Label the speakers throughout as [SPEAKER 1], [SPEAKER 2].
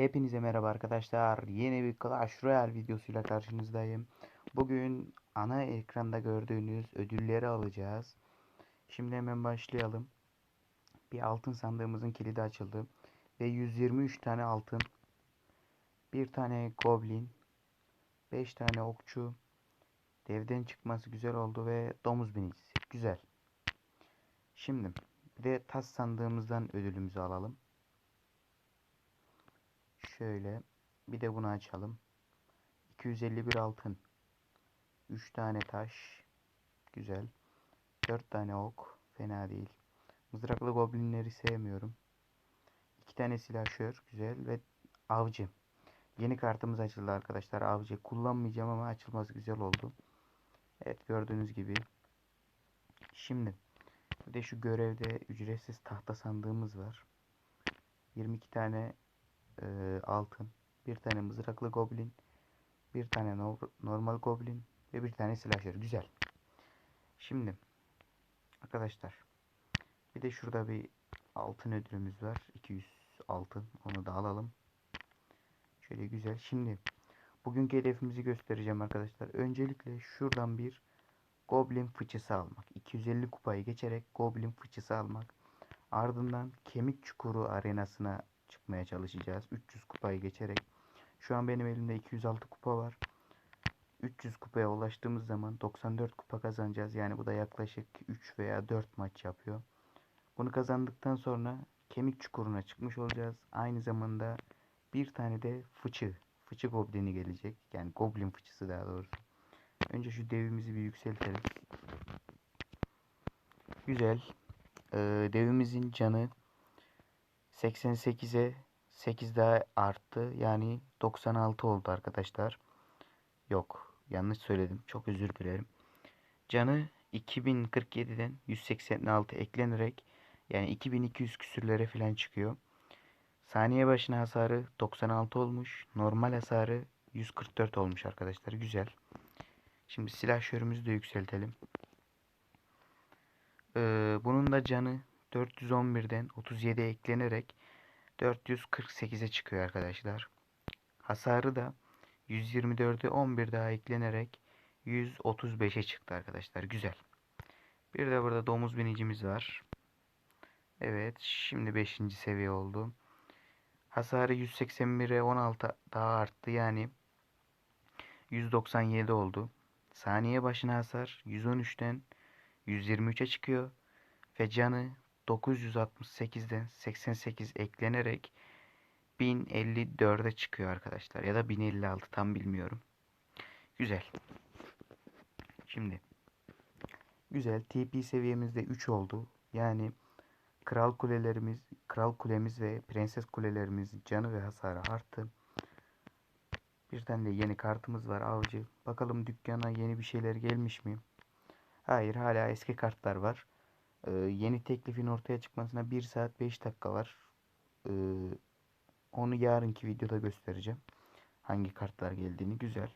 [SPEAKER 1] Hepinize merhaba arkadaşlar. Yeni bir Clash Royale videosuyla karşınızdayım. Bugün ana ekranda gördüğünüz ödülleri alacağız. Şimdi hemen başlayalım. Bir altın sandığımızın kilidi açıldı. Ve 123 tane altın. Bir tane goblin. 5 tane okçu. Devden çıkması güzel oldu ve domuz binicisi. Güzel. Şimdi bir de tas sandığımızdan ödülümüzü alalım. Şöyle bir de bunu açalım. 251 altın. 3 tane taş. Güzel. 4 tane ok. Fena değil. Mızraklı goblinleri sevmiyorum. 2 tane silahşör. Güzel ve avcı. Yeni kartımız açıldı arkadaşlar. Avcı. Kullanmayacağım ama açılması güzel oldu. Evet gördüğünüz gibi. Şimdi bir de şu görevde ücretsiz tahta sandığımız var. 22 tane e, altın, bir tane mızraklı goblin, bir tane no normal goblin ve bir tane slasher. Güzel. Şimdi arkadaşlar bir de şurada bir altın ödülümüz var. 200 altın. Onu da alalım. Şöyle güzel. Şimdi bugünkü hedefimizi göstereceğim arkadaşlar. Öncelikle şuradan bir goblin fıçısı almak. 250 kupayı geçerek goblin fıçısı almak. Ardından kemik çukuru arenasına çıkmaya çalışacağız. 300 kupayı geçerek. Şu an benim elimde 206 kupa var. 300 kupaya ulaştığımız zaman 94 kupa kazanacağız. Yani bu da yaklaşık 3 veya 4 maç yapıyor. Bunu kazandıktan sonra kemik çukuruna çıkmış olacağız. Aynı zamanda bir tane de fıçı, fıçı goblini gelecek. Yani goblin fıçısı daha doğrusu. Önce şu devimizi bir yükseltelim. Güzel. Ee, devimizin canı 88'e 8 daha arttı. Yani 96 oldu arkadaşlar. Yok. Yanlış söyledim. Çok özür dilerim. Canı 2047'den 186 eklenerek yani 2200 küsürlere falan çıkıyor. Saniye başına hasarı 96 olmuş. Normal hasarı 144 olmuş arkadaşlar. Güzel. Şimdi silah şörümüzü de yükseltelim. Ee, bunun da canı 411'den 37 eklenerek 448'e çıkıyor arkadaşlar. Hasarı da 124'e 11 daha eklenerek 135'e çıktı arkadaşlar. Güzel. Bir de burada domuz binicimiz var. Evet. Şimdi 5. seviye oldu. Hasarı 181'e 16 daha arttı. Yani 197 oldu. Saniye başına hasar 113'ten 123'e çıkıyor. Ve canı 968'den 88 eklenerek 1054'e çıkıyor arkadaşlar. Ya da 1056 tam bilmiyorum. Güzel. Şimdi güzel TP seviyemizde 3 oldu. Yani kral kulelerimiz, kral kulemiz ve prenses kulelerimiz canı ve hasarı arttı. Bir de yeni kartımız var avcı. Bakalım dükkana yeni bir şeyler gelmiş mi? Hayır hala eski kartlar var. Ee, yeni teklifin ortaya çıkmasına 1 saat 5 dakika var. Ee, onu yarınki videoda göstereceğim. Hangi kartlar geldiğini. Güzel.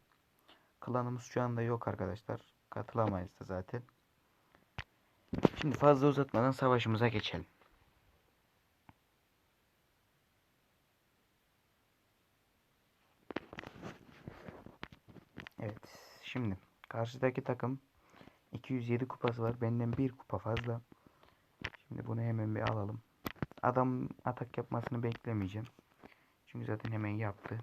[SPEAKER 1] Klanımız şu anda yok arkadaşlar. Katılamayız da zaten. Şimdi fazla uzatmadan savaşımıza geçelim. Evet. Şimdi karşıdaki takım 207 kupası var. Benden bir kupa fazla. Şimdi bunu hemen bir alalım. Adam atak yapmasını beklemeyeceğim. Çünkü zaten hemen yaptı.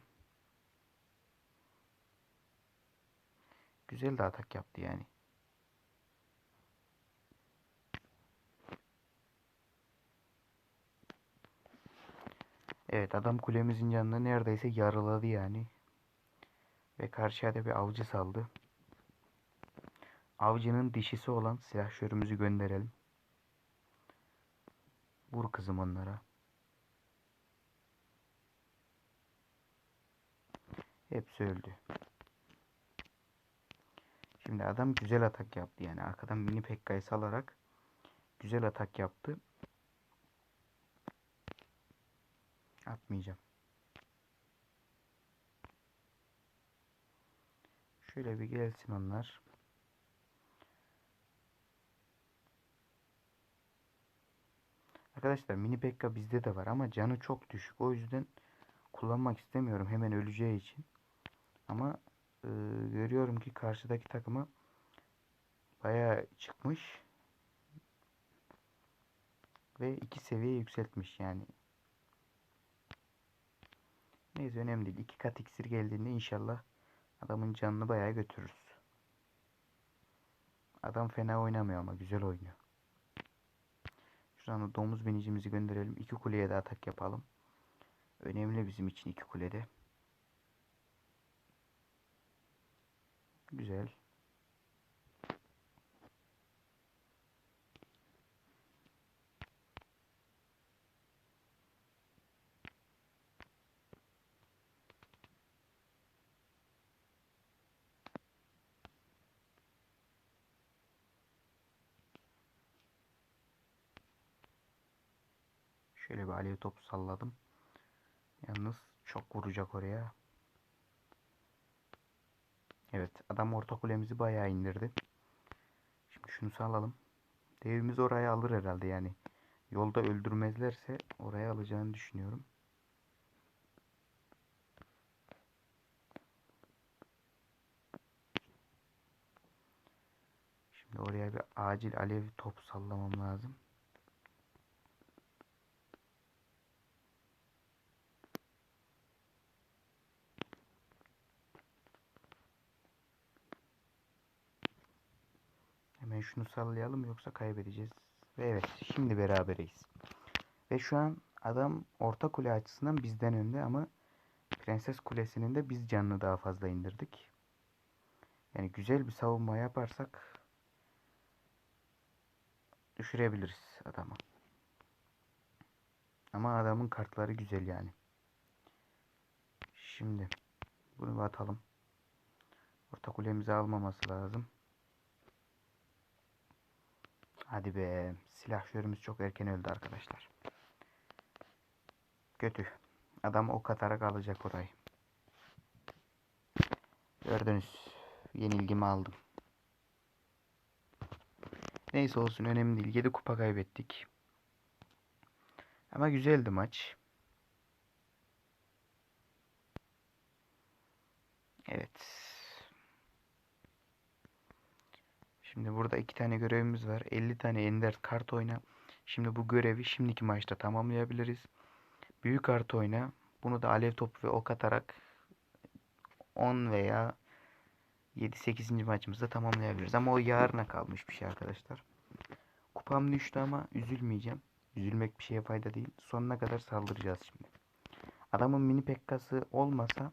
[SPEAKER 1] Güzel de atak yaptı yani. Evet adam kulemizin canını neredeyse yarıladı yani. Ve karşıya da bir avcı saldı. Avcının dişisi olan silahşörümüzü gönderelim. Vur kızım onlara. Hepsi öldü. Şimdi adam güzel atak yaptı yani arkadan mini pekkayı salarak güzel atak yaptı. Atmayacağım. Şöyle bir gelsin onlar. Arkadaşlar mini pekka bizde de var ama canı çok düşük. O yüzden kullanmak istemiyorum hemen öleceği için. Ama e, görüyorum ki karşıdaki takıma bayağı çıkmış. Ve iki seviye yükseltmiş yani. Neyse önemli değil. İki kat iksir geldiğinde inşallah adamın canını bayağı götürürüz. Adam fena oynamıyor ama güzel oynuyor. Şuradan da domuz binicimizi gönderelim. İki kuleye de atak yapalım. Önemli bizim için iki kulede. Güzel. Şöyle bir alev topu salladım. Yalnız çok vuracak oraya. Evet adam orta kulemizi bayağı indirdi. Şimdi şunu salalım. Devimiz oraya alır herhalde yani. Yolda öldürmezlerse oraya alacağını düşünüyorum. Şimdi oraya bir acil alev top sallamam lazım. Hemen şunu sallayalım yoksa kaybedeceğiz. Ve evet şimdi berabereyiz. Ve şu an adam orta kule açısından bizden önde ama Prenses Kulesi'nin de biz canını daha fazla indirdik. Yani güzel bir savunma yaparsak düşürebiliriz adamı. Ama adamın kartları güzel yani. Şimdi bunu atalım. Orta kulemizi almaması lazım. Hadi be. Silahşörümüz çok erken öldü arkadaşlar. Kötü. Adam ok atarak alacak orayı. Gördünüz. Yenilgimi aldım. Neyse olsun önemli değil. 7 kupa kaybettik. Ama güzeldi maç. Evet. Şimdi burada iki tane görevimiz var. 50 tane ender kart oyna. Şimdi bu görevi şimdiki maçta tamamlayabiliriz. Büyük kart oyna. Bunu da alev topu ve ok atarak 10 veya 7-8. maçımızda tamamlayabiliriz. Ama o yarına kalmış bir şey arkadaşlar. Kupam düştü ama üzülmeyeceğim. Üzülmek bir şeye fayda değil. Sonuna kadar saldıracağız şimdi. Adamın mini pekkası olmasa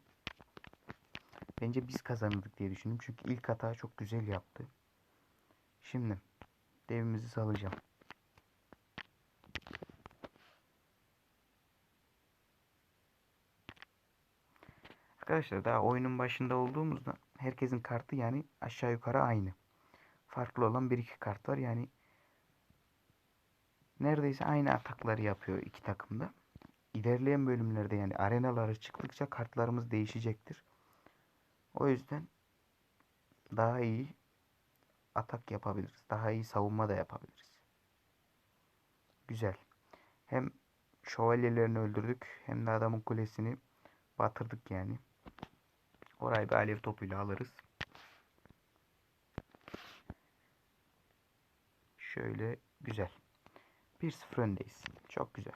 [SPEAKER 1] bence biz kazanırdık diye düşündüm. Çünkü ilk hata çok güzel yaptı. Şimdi devimizi salacağım. Arkadaşlar daha oyunun başında olduğumuzda herkesin kartı yani aşağı yukarı aynı. Farklı olan bir iki kart var yani neredeyse aynı atakları yapıyor iki takımda. İlerleyen bölümlerde yani arenalara çıktıkça kartlarımız değişecektir. O yüzden daha iyi atak yapabiliriz. Daha iyi savunma da yapabiliriz. Güzel. Hem şövalyelerini öldürdük hem de adamın kulesini batırdık yani. Orayı bir alev topuyla alırız. Şöyle güzel. 1-0 öndeyiz. Çok güzel.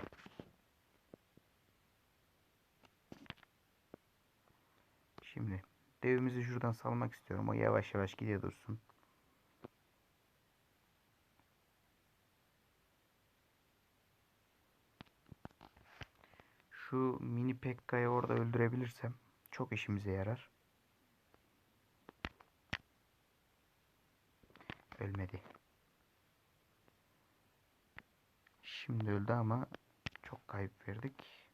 [SPEAKER 1] Şimdi devimizi şuradan salmak istiyorum. O yavaş yavaş gidiyor dursun. Şu mini Pekka'yı orada öldürebilirsem çok işimize yarar. Ölmedi. Şimdi öldü ama çok kayıp verdik.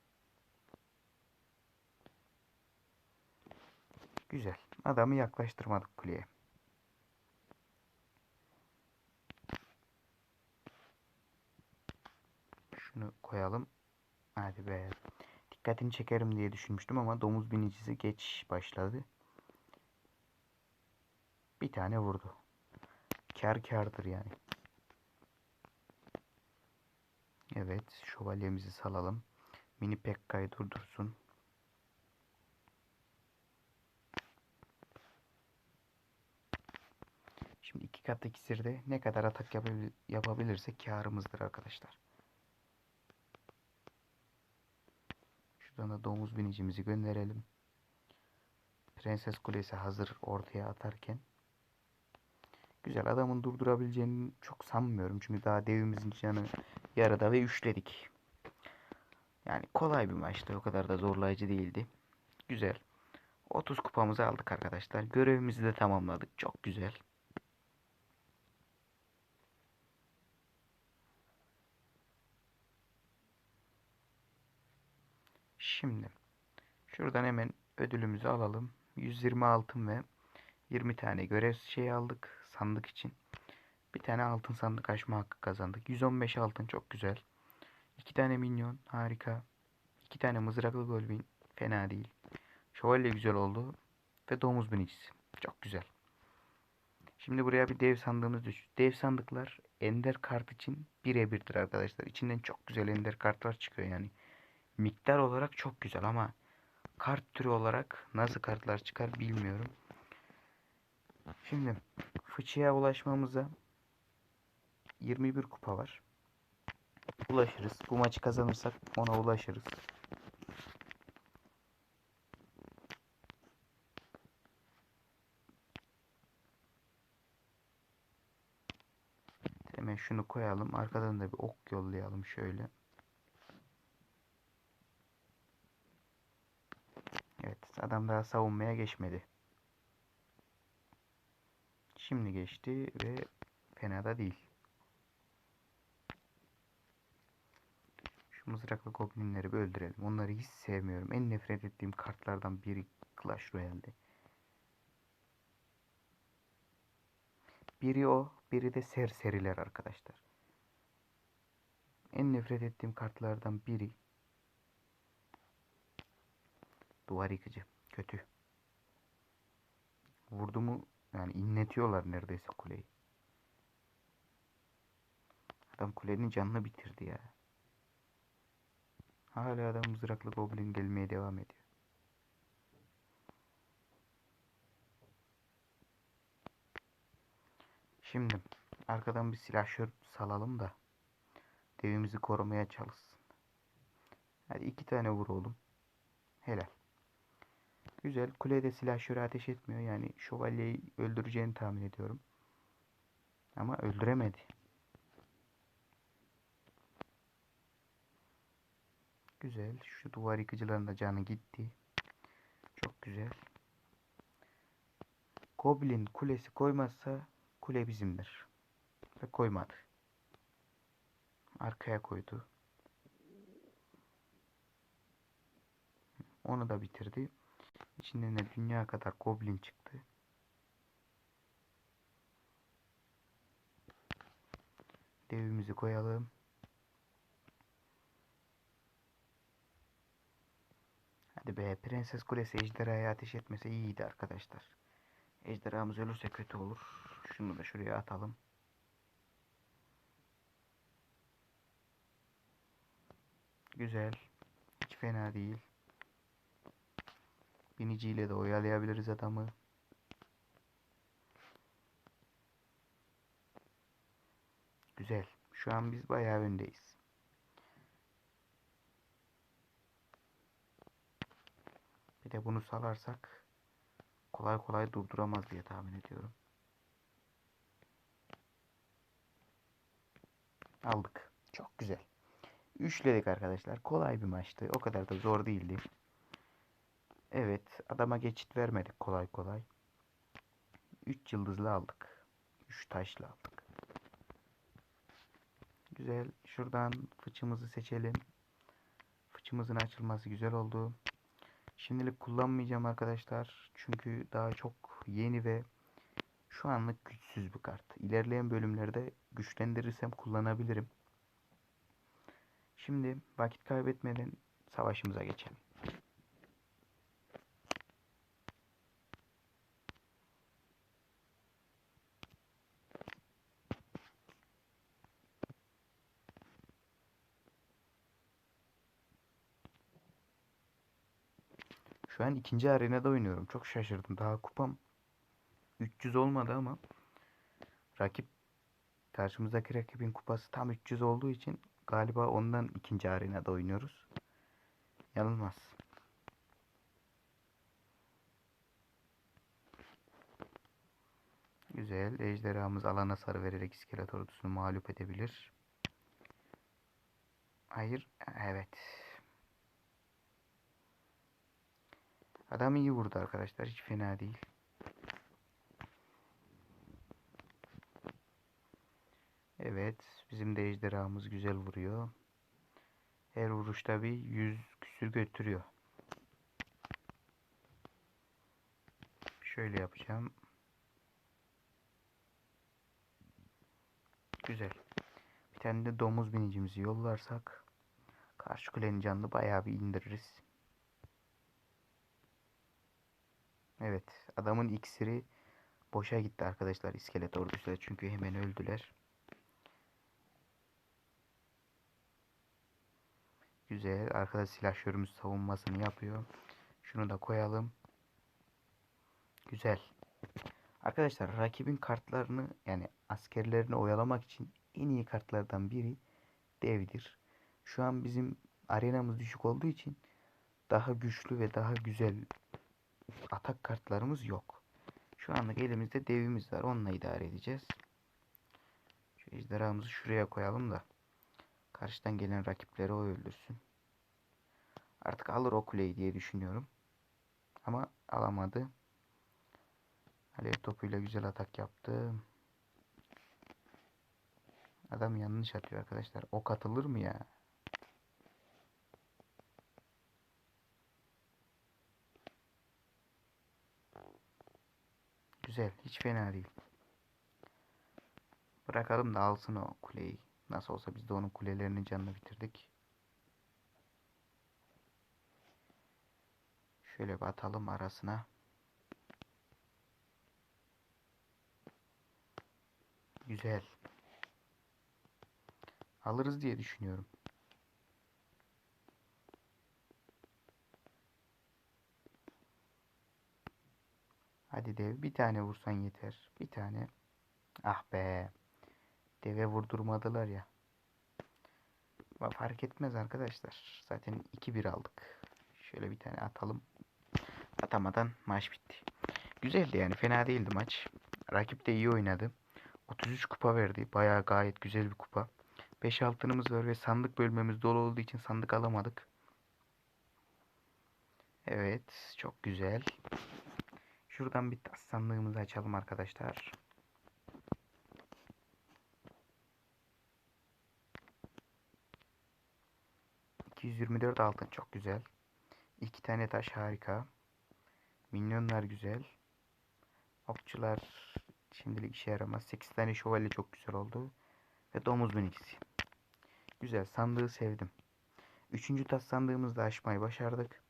[SPEAKER 1] Güzel. Adamı yaklaştırmadık kuleye. Şunu koyalım. Hadi be dikkatini çekerim diye düşünmüştüm ama domuz binicisi geç başladı. Bir tane vurdu. Kar kardır yani. Evet şövalyemizi salalım. Mini Pekka'yı durdursun. Şimdi iki katlı iksirde ne kadar atak yapabil yapabilirsek karımızdır arkadaşlar. Şuradan da domuz binicimizi gönderelim. Prenses Kulesi hazır ortaya atarken. Güzel adamın durdurabileceğini çok sanmıyorum. Çünkü daha devimizin canı yarıda ve üçledik. Yani kolay bir maçtı. O kadar da zorlayıcı değildi. Güzel. 30 kupamızı aldık arkadaşlar. Görevimizi de tamamladık. Çok güzel. Şimdi şuradan hemen ödülümüzü alalım. 120 altın ve 20 tane görev şey aldık sandık için. Bir tane altın sandık açma hakkı kazandık. 115 altın çok güzel. 2 tane minyon harika. 2 tane mızraklı golbin fena değil. Şövalye güzel oldu. Ve domuz binicisi. Çok güzel. Şimdi buraya bir dev sandığımız düş. Dev sandıklar ender kart için birebirdir arkadaşlar. İçinden çok güzel ender kartlar çıkıyor yani. Miktar olarak çok güzel ama kart türü olarak nasıl kartlar çıkar bilmiyorum. Şimdi fıçıya ulaşmamıza 21 kupa var. Ulaşırız. Bu maçı kazanırsak ona ulaşırız. Hemen şunu koyalım. Arkadan da bir ok yollayalım şöyle. Evet, adam daha savunmaya geçmedi. Şimdi geçti ve fena da değil. Şu mızraklı goblinleri bir öldürelim. Onları hiç sevmiyorum. En nefret ettiğim kartlardan biri Clash Royale'de. Biri o, biri de serseriler arkadaşlar. En nefret ettiğim kartlardan biri duvar yıkıcı. Kötü. Vurdu mu yani inletiyorlar neredeyse kuleyi. Adam kulenin canını bitirdi ya. Hala adam mızraklı goblin gelmeye devam ediyor. Şimdi arkadan bir silahşör salalım da devimizi korumaya çalışsın. Hadi iki tane vur oğlum. Helal. Güzel. Kulede silahşörü ateş etmiyor. Yani şövalyeyi öldüreceğini tahmin ediyorum. Ama öldüremedi. Güzel. Şu duvar yıkıcıların da canı gitti. Çok güzel. Goblin kulesi koymazsa kule bizimdir. Ve koymadı. Arkaya koydu. Onu da bitirdi. İçinden de dünya kadar goblin çıktı. Devimizi koyalım. Hadi be Prenses Kulesi ejderhaya ateş etmese iyiydi arkadaşlar. Ejderhamız ölürse kötü olur. Şunu da şuraya atalım. Güzel. Hiç fena değil. Biniciyle de oyalayabiliriz adamı. Güzel. Şu an biz bayağı öndeyiz. Bir de bunu salarsak kolay kolay durduramaz diye tahmin ediyorum. Aldık. Çok güzel. Üçledik arkadaşlar. Kolay bir maçtı. O kadar da zor değildi. Evet. Adama geçit vermedik kolay kolay. 3 yıldızlı aldık. 3 taşlı aldık. Güzel. Şuradan fıçımızı seçelim. Fıçımızın açılması güzel oldu. Şimdilik kullanmayacağım arkadaşlar. Çünkü daha çok yeni ve şu anlık güçsüz bir kart. İlerleyen bölümlerde güçlendirirsem kullanabilirim. Şimdi vakit kaybetmeden savaşımıza geçelim. Şu an ikinci arenada oynuyorum. Çok şaşırdım. Daha kupam 300 olmadı ama rakip karşımızdaki rakibin kupası tam 300 olduğu için galiba ondan ikinci arenada oynuyoruz. Yanılmaz. Güzel. Ejderhamız alana sarı vererek iskelet ordusunu mağlup edebilir. Hayır. Evet. Adam iyi vurdu arkadaşlar. Hiç fena değil. Evet. Bizim de ejderhamız güzel vuruyor. Her vuruşta bir yüz küsür götürüyor. Şöyle yapacağım. Güzel. Bir tane de domuz binicimizi yollarsak karşı kulenin canını bayağı bir indiririz. Evet. Adamın iksiri boşa gitti arkadaşlar iskelet ordusuyla çünkü hemen öldüler. Güzel. Arkada silahşörümüz savunmasını yapıyor. Şunu da koyalım. Güzel. Arkadaşlar rakibin kartlarını yani askerlerini oyalamak için en iyi kartlardan biri devdir. Şu an bizim arenamız düşük olduğu için daha güçlü ve daha güzel atak kartlarımız yok. Şu anlık elimizde devimiz var. Onunla idare edeceğiz. Şu ejderhamızı şuraya koyalım da karşıdan gelen rakipleri o öldürsün. Artık alır o kuleyi diye düşünüyorum. Ama alamadı. Alev topuyla güzel atak yaptı. Adam yanlış atıyor arkadaşlar. Ok atılır mı ya? Güzel. Hiç fena değil. Bırakalım da alsın o kuleyi. Nasıl olsa biz de onun kulelerinin canını bitirdik. Şöyle bir atalım arasına. Güzel. Alırız diye düşünüyorum. Hadi dev bir tane vursan yeter. Bir tane. Ah be. Deve vurdurmadılar ya. Fark etmez arkadaşlar. Zaten 2-1 aldık. Şöyle bir tane atalım. Atamadan maç bitti. Güzeldi yani fena değildi maç. Rakip de iyi oynadı. 33 kupa verdi. Bayağı gayet güzel bir kupa. 5 altınımız var ve sandık bölmemiz dolu olduğu için sandık alamadık. Evet, çok güzel. Şuradan bir tas sandığımızı açalım arkadaşlar. ...224 altın çok güzel. İki tane taş harika. Minyonlar güzel. Okçular şimdilik işe yaramaz. 8 tane şövalye çok güzel oldu. Ve domuz minikisi. Güzel sandığı sevdim. Üçüncü tas sandığımızı da açmayı başardık.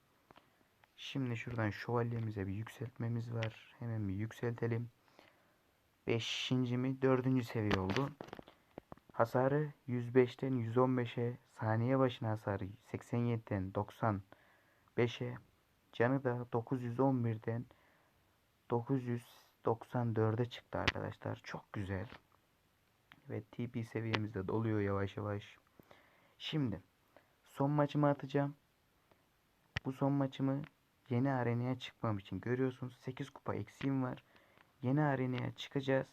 [SPEAKER 1] Şimdi şuradan şövalyemize bir yükseltmemiz var. Hemen bir yükseltelim. Beşinci mi? Dördüncü seviye oldu. Hasarı 105'ten 115'e, saniye başına hasarı 87'den 95'e, canı da 911'den 994'e çıktı arkadaşlar. Çok güzel. Ve TP seviyemiz de doluyor yavaş yavaş. Şimdi son maçımı atacağım. Bu son maçımı yeni arenaya çıkmam için görüyorsunuz 8 kupa eksiğim var. Yeni arenaya çıkacağız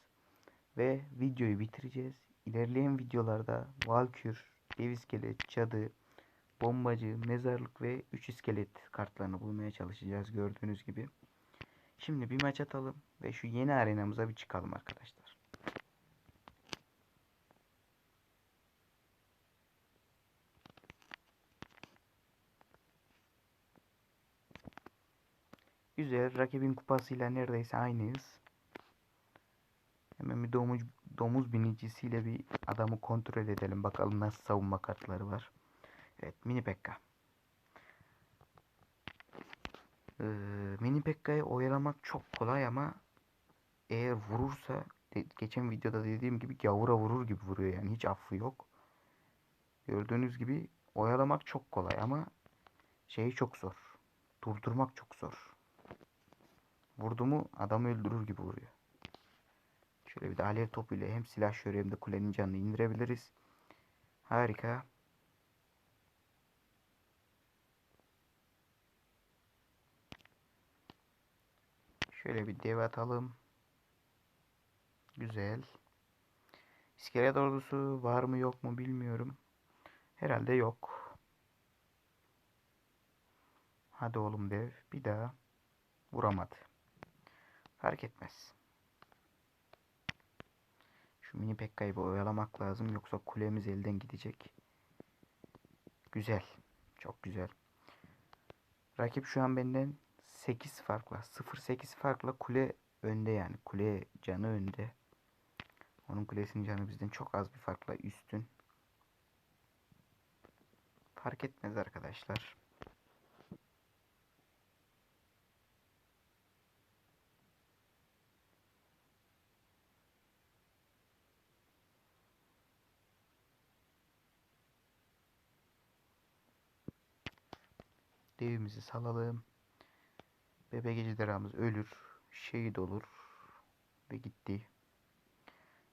[SPEAKER 1] ve videoyu bitireceğiz. İlerleyen videolarda Valkür, Dev iskelet, Cadı, Bombacı, Mezarlık ve 3 iskelet kartlarını bulmaya çalışacağız gördüğünüz gibi. Şimdi bir maç atalım ve şu yeni arenamıza bir çıkalım arkadaşlar. Güzel. Rakibin kupasıyla neredeyse aynıyız. Hemen bir domuz, domuz binicisiyle bir adamı kontrol edelim. Bakalım nasıl savunma kartları var. Evet. Mini Pekka. Ee, mini Pekka'yı oyalamak çok kolay ama eğer vurursa geçen videoda dediğim gibi gavura vurur gibi vuruyor yani hiç affı yok. Gördüğünüz gibi oyalamak çok kolay ama şeyi çok zor. Durdurmak çok zor. Vurdu mu adamı öldürür gibi vuruyor. Şöyle bir de alev topuyla hem silah şöyle hem de kulenin canını indirebiliriz. Harika. Şöyle bir dev atalım. Güzel. İskelet ordusu var mı yok mu bilmiyorum. Herhalde yok. Hadi oğlum dev. Bir daha. Vuramadı. Fark etmez. Şu mini Pekka'yı bir oyalamak lazım. Yoksa kulemiz elden gidecek. Güzel. Çok güzel. Rakip şu an benden 8 farkla 0-8 farkla kule önde yani. Kule canı önde. Onun kulesinin canı bizden çok az bir farkla üstün. Fark etmez arkadaşlar. Devimizi salalım. Bebek ejderhamız ölür. Şehit olur. Ve gitti.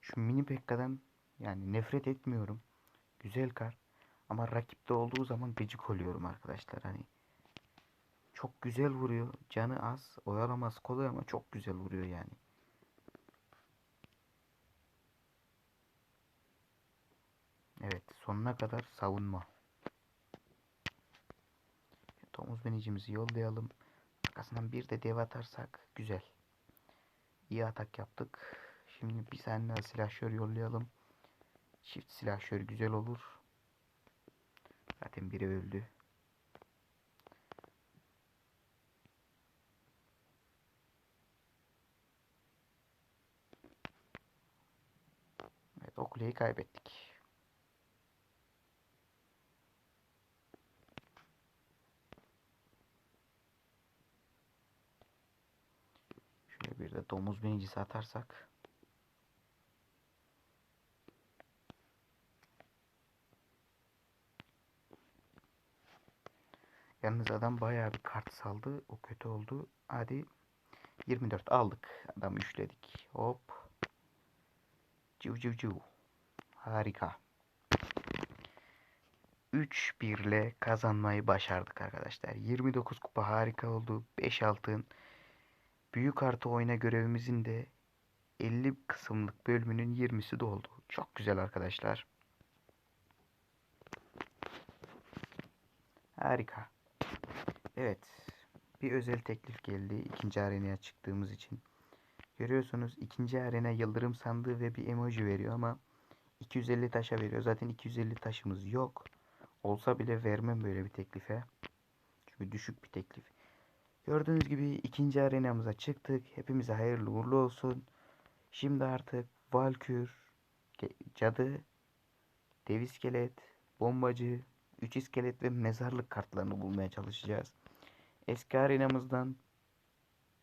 [SPEAKER 1] Şu mini Pekka'dan yani nefret etmiyorum. Güzel kar. Ama rakipte olduğu zaman gıcık oluyorum arkadaşlar. Hani çok güzel vuruyor. Canı az. Oyalamaz kolay ama çok güzel vuruyor yani. Evet sonuna kadar savunma. Domuz binicimizi yollayalım. Arkasından bir de dev atarsak güzel. İyi atak yaptık. Şimdi bir tane daha silahşör yollayalım. Çift silahşör güzel olur. Zaten biri öldü. Evet o kaybettik. Şöyle bir de domuz binicisi atarsak. Yalnız adam bayağı bir kart saldı. O kötü oldu. Hadi 24 aldık. Adamı üçledik. Hop. Ciu ciu ciu. Harika. 3-1 ile kazanmayı başardık arkadaşlar. 29 kupa harika oldu. 5 altın. Büyük artı oyna görevimizin de 50 kısımlık bölümünün 20'si doldu. Çok güzel arkadaşlar. Harika. Evet. Bir özel teklif geldi ikinci arenaya çıktığımız için. Görüyorsunuz ikinci arena yıldırım sandığı ve bir emoji veriyor ama 250 taşa veriyor. Zaten 250 taşımız yok. Olsa bile vermem böyle bir teklife. Çünkü düşük bir teklif. Gördüğünüz gibi ikinci arenamıza çıktık. Hepimize hayırlı uğurlu olsun. Şimdi artık Valkür, Cadı, Dev iskelet, Bombacı, Üç iskelet ve mezarlık kartlarını bulmaya çalışacağız. Eski arenamızdan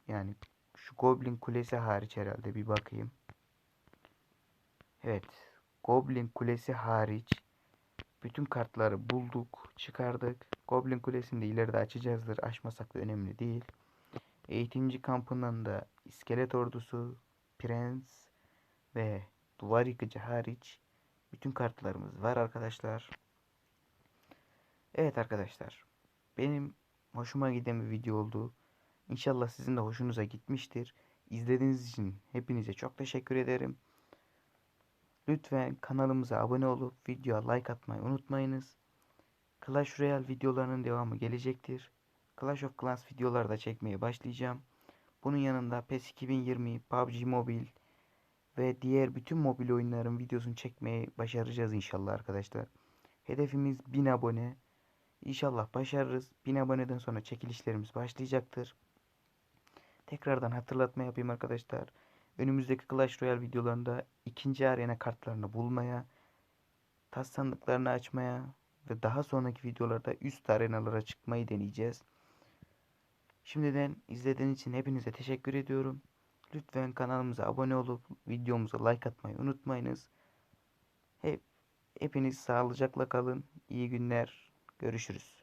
[SPEAKER 1] yani şu Goblin Kulesi hariç herhalde bir bakayım. Evet. Goblin Kulesi hariç bütün kartları bulduk, çıkardık. Goblin Kulesi'ni de ileride açacağızdır. Açmasak da önemli değil. Eğitimci kampından da iskelet ordusu, prens ve duvar yıkıcı hariç bütün kartlarımız var arkadaşlar. Evet arkadaşlar. Benim hoşuma giden bir video oldu. İnşallah sizin de hoşunuza gitmiştir. İzlediğiniz için hepinize çok teşekkür ederim. Lütfen kanalımıza abone olup videoya like atmayı unutmayınız. Clash Royale videolarının devamı gelecektir. Clash of Clans videoları da çekmeye başlayacağım. Bunun yanında PES 2020, PUBG Mobile ve diğer bütün mobil oyunların videosunu çekmeyi başaracağız inşallah arkadaşlar. Hedefimiz 1000 abone. İnşallah başarırız. 1000 aboneden sonra çekilişlerimiz başlayacaktır. Tekrardan hatırlatma yapayım arkadaşlar. Önümüzdeki Clash Royale videolarında ikinci arena kartlarını bulmaya, tas sandıklarını açmaya ve daha sonraki videolarda üst arenalara çıkmayı deneyeceğiz. Şimdiden izlediğiniz için hepinize teşekkür ediyorum. Lütfen kanalımıza abone olup videomuza like atmayı unutmayınız. Hep, hepiniz sağlıcakla kalın. İyi günler. Görüşürüz.